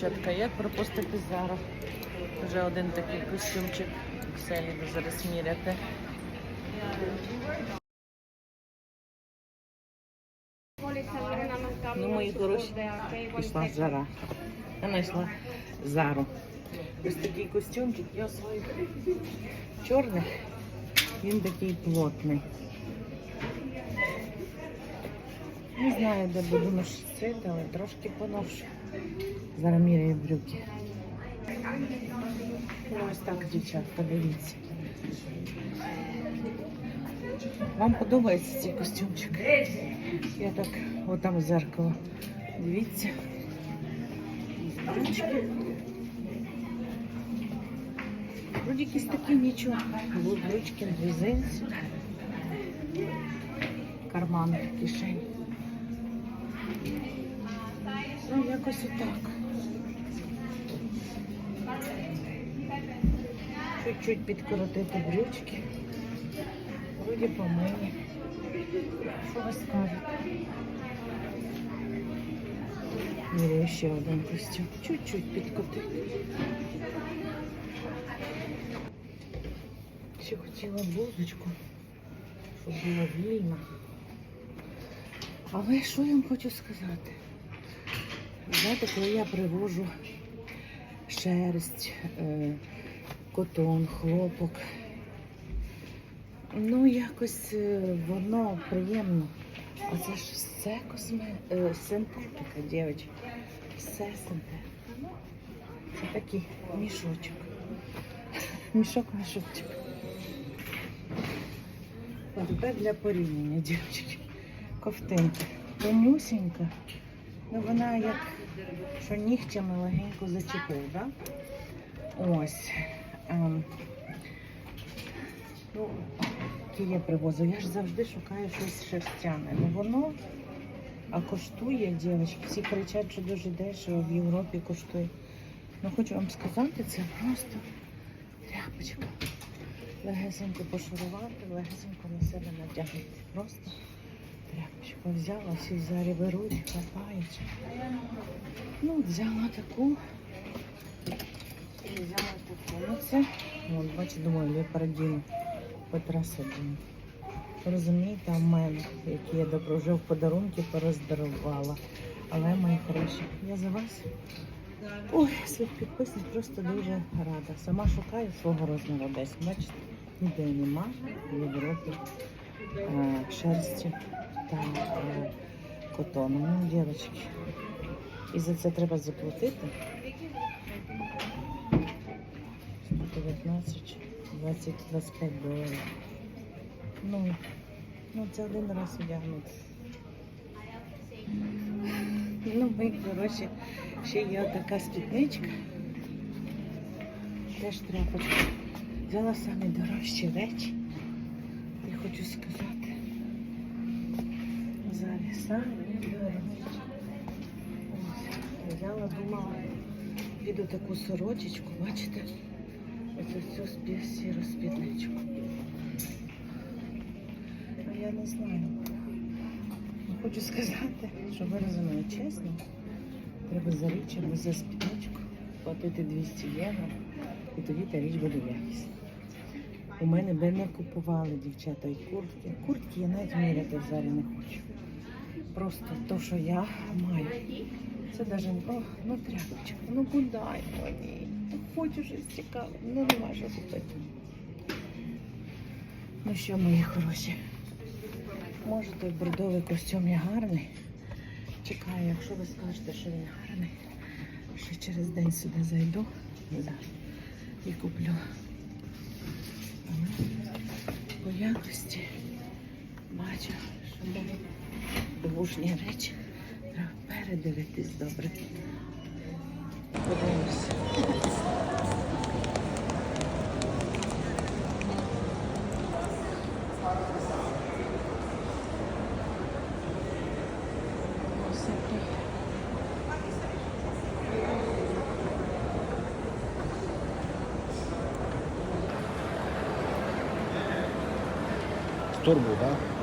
дівчатка, як пропустити зараз? Вже один такий костюмчик. Кселі ви зараз міряти. Ну, мої хороші, пішла жара. Я знайшла зару. Ось такий костюмчик, я своїх чорних, він такий плотний. Не знаю, де буду носити, але трошки поношу. Зараз міряю брюки. Ну, ось так, дівчатка, дивіться. Вам подобається цей костюмчик? Я так, отам зеркало. Дивіться. Брючки. Вроді якісь такі нічого. Будуть брючки на резинці. Карман в кишені. Ну, якось отак. Чуть-чуть підкоротити брючки. Вроді помині. Що ви скажете? Міряю ще один костюм. Чуть-чуть підкотити. Ще хотіла блузочку, щоб була вільна. Але що я вам хочу сказати? Знаєте, коли я привожу шерсть, е, котон, хлопок, ну якось е, воно приємно. А це ж все косме... е, синтетика, дівчатки. Все синтетика. Це такий мішочок. Мішок мішочок. А тепер для порівняння, дівчатки. Ковтинка. Тонюсінька. Ну вона як що нігтями легенько зачепив? Да? Ось. Ем. Ну, я привозу. Я ж завжди шукаю щось шерстяне. Ну воно а коштує, дівчатки. Всі кричать, що дуже дешево в Європі коштує. Ну хочу вам сказати, це просто тряпочка. Легесенько пошурувати, легесенько на себе натягнути. Просто тряпочку взяла, всі зарі беруть, хапають. Ну, взяла таку. І взяла таку. Ну це, от, бачу, думаю, леопардіну Петра Садину. Розумієте, а мене, які я доброжив подарунки, пороздарувала. Але мої хороші, я за вас. Ой, своїх підписників просто дуже рада. Сама шукаю свого розміру десь. Бачите, ніде нема в Європі е, шерсті та е, котону. Ну, дівчатки. І за це треба заплатити. 19, 20, 25 доларів. Ну, ну це один раз одягнути. Ну, ми, коротше, ще є така спідничка. Теж тряпочка. Взяла самі дорожчі речі. Я хочу сказати. Дорожчі. Ось, Взяла, думала, піду таку сорочечку, бачите? Ось цю сіру спідничку. Ну, я не знаю. Ну, Хочу сказати, що ви розуміли, чесно, треба за річ або за спідничку платити 200 євро, і тоді та річ буде якісна. У мене би не купували дівчата і куртки. Куртки я навіть міряти взагалі не хочу. Просто то, що я маю. Це навіть, о, ну тряпочка, ну куди мені? Хочу щось цікаве, ну нема що купити. Ну що, мої хороші, може той бордовий костюм є гарний. Чекаю, якщо ви скажете, що він гарний, ще через день сюди зайду да, і куплю. По якості бачу, що мої двушні речі треба передивитись добре. Подивимося. Ось який. Тур був, так? Так.